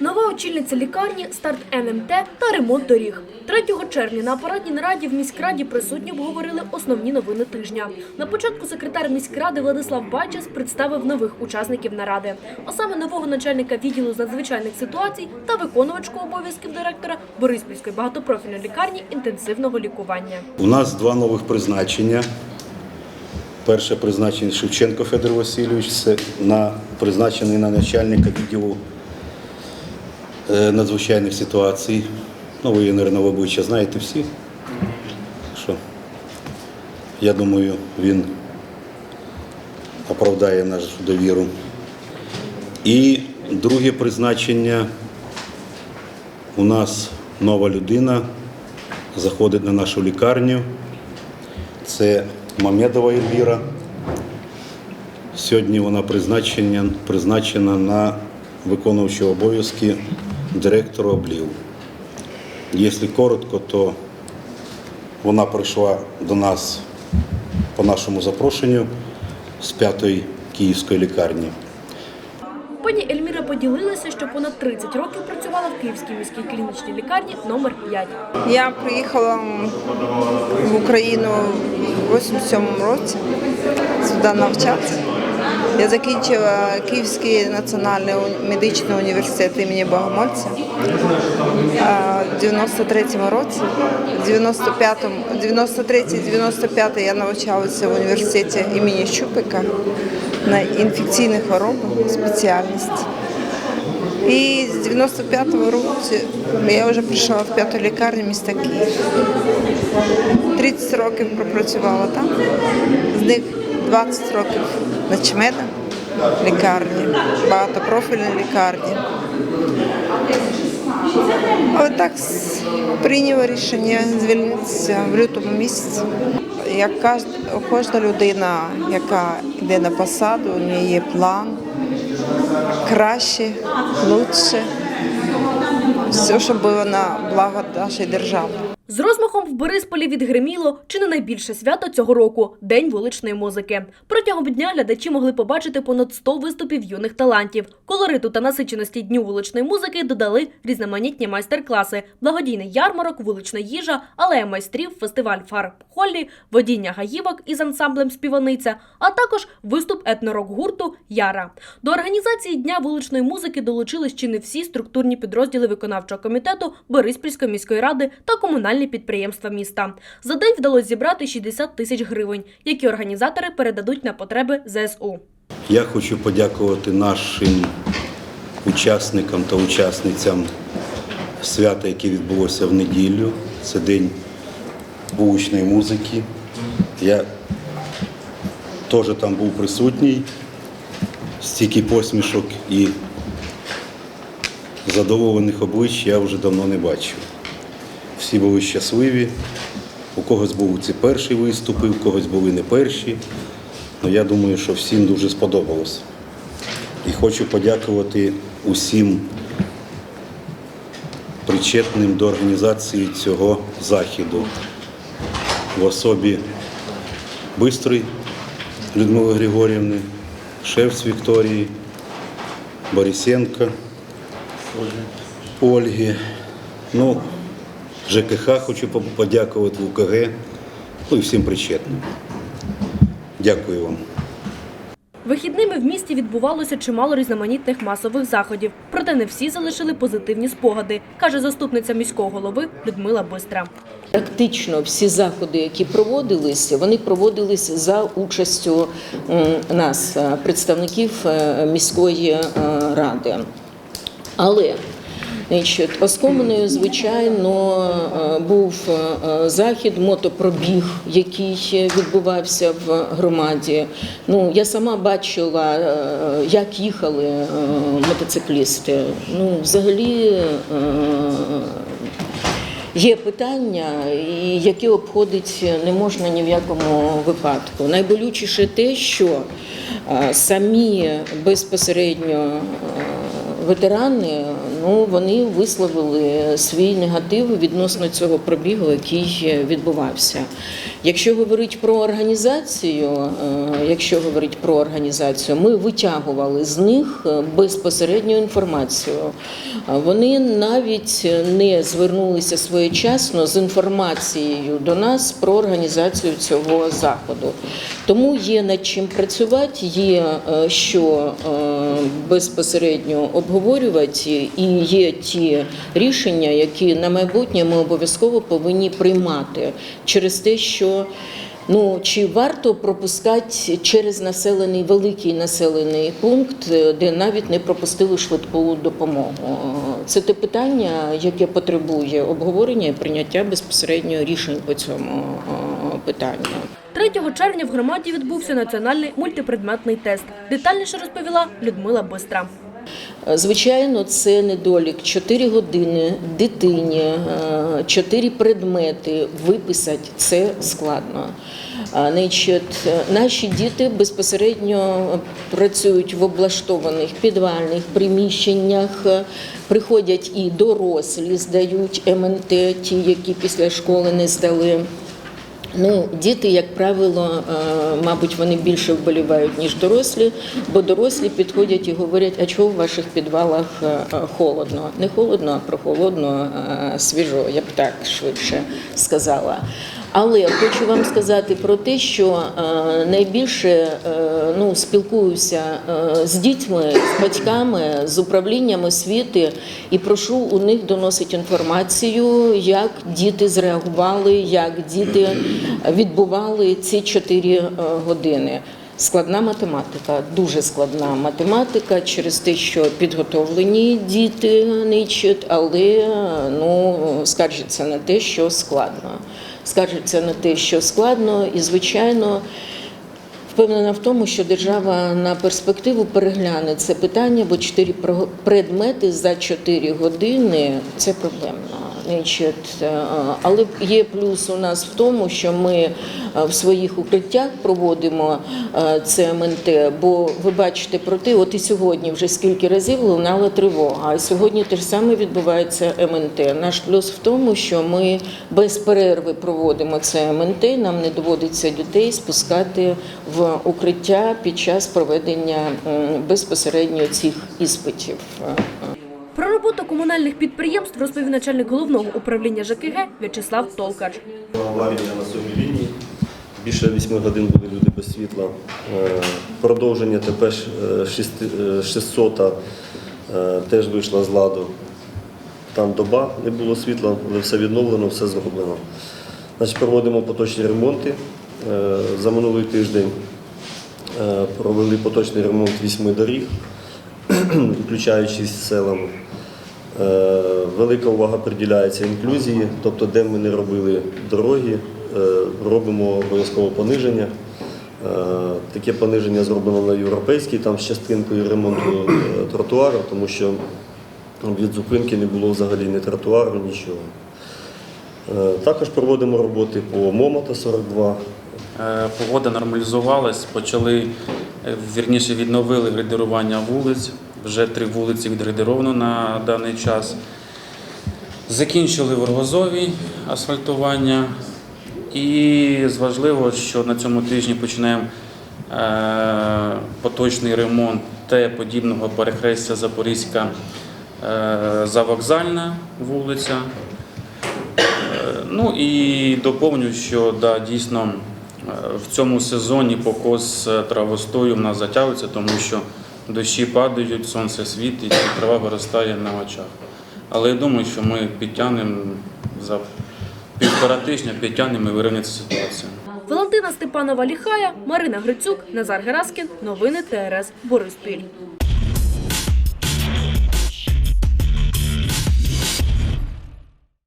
Нова очільниця лікарні, старт НМТ та ремонт доріг. 3 червня на апаратній нараді в міськраді присутні обговорили основні новини тижня. На початку секретар міськради Владислав Бачес представив нових учасників наради, а саме нового начальника відділу з надзвичайних ситуацій та виконувачку обов'язків директора Бориспільської багатопрофільної лікарні інтенсивного лікування. У нас два нових призначення. Перше призначення Шевченко Федор Васильович, це на, призначений на начальника відділу надзвичайних ситуацій. Ну, ви, ви обличчя знаєте всі. Що, я думаю, він оправдає нашу довіру. І друге призначення у нас нова людина заходить на нашу лікарню. Це Мамедова Ельвіра. Сьогодні вона призначена, призначена на виконуючі обов'язки директора облів. Якщо коротко, то вона прийшла до нас по нашому запрошенню з п'ятої київської лікарні. Пані Ельміра поділилася, що понад 30 років працювала в Київській міській клінічній лікарні номер 5. Я приїхала в Україну в 87-му році сюди навчатися. Я закінчила Київський національний медичний університет імені Богомольця в 93-му році. В 95-му, 93-95 я навчалася в університеті імені Щупика на інфекційні хвороби спеціальність. І з 95-го року я вже прийшла в п'яту лікарню міста Київ. 30 років пропрацювала там, з них 20 років на ЧМЕДа лікарні, багатопрофільній лікарні. Але так прийняла рішення звільнитися в лютому місяці. Як кожна людина, яка йде на посаду, у неї є план краще, лучше. Все, щоб було на благо нашої держави. З розмахом в Борисполі відгриміло чи не найбільше свято цього року День вуличної музики. Протягом дня глядачі могли побачити понад 100 виступів юних талантів. Колориту та насиченості дню вуличної музики додали різноманітні майстер-класи, благодійний ярмарок, вулична їжа, алея майстрів, фестиваль фарб Холлі, водіння гаївок із ансамблем Співаниця, а також виступ етнорок гурту Яра. До організації дня вуличної музики долучились чи не всі структурні підрозділи виконавчого комітету Бориспільської міської ради та комунальні підприємства міста. За день вдалося зібрати 60 тисяч гривень, які організатори передадуть на потреби ЗСУ. Я хочу подякувати нашим учасникам та учасницям свята, яке відбулося в неділю. Це день вуличної музики. Я теж там був присутній, стільки посмішок і задоволених облич я вже давно не бачив. Всі були щасливі. У когось були ці перші виступи, у когось були не перші. Ну, я думаю, що всім дуже сподобалось. І хочу подякувати усім причетним до організації цього заходу в особі Бистрої Людмили Григорівни, Шевц Вікторії, Борисенка, Ольги. Ну, ЖКХ хочу подякувати УКГ, ну і всім причетним. Дякую вам. Вихідними в місті відбувалося чимало різноманітних масових заходів, проте не всі залишили позитивні спогади, каже заступниця міського голови Людмила Бистра. Практично всі заходи, які проводилися, вони проводились за участю нас, е, представників е, міської е, ради. Але Значить, оскоминою, звичайно, е, був е, захід, мотопробіг, який відбувався в громаді. Ну, я сама бачила, е, як їхали е, мотоциклісти. Ну, взагалі, е, Є питання, які обходить не можна ні в якому випадку. Найболючіше те, що е, самі безпосередньо е, ветерани ну вони висловили свій негатив відносно цього пробігу, який відбувався. Якщо говорить про організацію, е, якщо говорить про організацію, ми витягували з них е, безпосередню інформацію. Вони навіть не звернулися своєчасно з інформацією до нас про організацію цього заходу. Тому є над чим працювати, є е, що безпосередньо обговорювати, і є ті рішення, які на майбутнє ми обов'язково повинні приймати через те, що Ну чи варто пропускати через населений великий населений пункт, е, де навіть не пропустили швидку допомогу? Це те питання, яке потребує обговорення і прийняття безпосередньо рішень по цьому е, питанню. 3 червня в громаді відбувся національний мультипредметний тест. Детальніше розповіла Людмила Бистра. Звичайно, це недолік. Чотири години дитині, е, чотири предмети виписати це складно. Е, наші діти безпосередньо працюють в облаштованих підвальних приміщеннях, е, приходять і дорослі, здають МНТ, ті, які після школи не здали. Ну, діти, як правило, е, мабуть, вони більше вболівають, ніж дорослі, бо дорослі підходять і говорять, а чого в ваших підвалах е, холодно? Не холодно, а прохолодно, а свіжо, я б так швидше сказала. Але хочу вам сказати про те, що е, найбільше е, ну, спілкуюся е, з дітьми, з батьками, з управлінням освіти і прошу у них доносити інформацію, як діти зреагували, як діти відбували ці чотири е, години. Складна математика, дуже складна математика через те, що підготовлені діти ничуть, але ну, скаржаться на те, що складно. Скаржаться на те, що складно, і звичайно. Впевнена в тому, що держава на перспективу перегляне це питання, бо чотири предмети за 4 години це проблемно. Значить, е, Але є плюс у нас в тому, що ми е, в своїх укриттях проводимо е, це МНТ, бо ви бачите про те, от і сьогодні вже скільки разів лунала тривога, а сьогодні те ж саме відбувається МНТ. Наш плюс в тому, що ми без перерви проводимо це МНТ, нам не доводиться дітей спускати в укриття під час проведення безпосередньо цих іспитів. Роботу комунальних підприємств розповів начальник головного управління ЖКГ В'ячеслав Толкач. Аварія на сьомій лінії. Більше 8 годин були люди без світла. Е, Продовження ТП е, 600 е, теж вийшла з ладу. Там доба не було світла, але все відновлено, все зроблено. Значить, проводимо поточні ремонти. Е, За минулий тиждень е, провели поточний ремонт вісьми доріг, включаючи з селами. Е, Велика увага приділяється інклюзії, тобто, де ми не робили дороги, е, робимо обов'язково пониження. Е, Таке пониження зроблено на європейській, там з частинкою ремонту тротуару, тому що від зупинки не було взагалі ні тротуару, нічого. Також проводимо роботи по Момота 42. Е, Погода нормалізувалась, почали, вірніше відновили грейдерування вулиць. Вже три вулиці відгрейдеровано на даний час. Закінчили в Оргозовій асфальтування. І з важливого, що на цьому тижні починаємо е, поточний ремонт те подібного перехрестя Запорізька е, завокзальна вулиця. Е, Ну і доповню, що да, дійсно в цьому сезоні покос травостою в нас затягується, тому що дощі падають, сонце світить, і трава виростає на очах. Але я думаю, що ми підтягнемо за півтора тижня, підтягнемо і вирівняємо цю ситуацію. Валентина Степанова Ліхая, Марина Грицюк, Назар Гераскін. Новини ТРС Бориспіль.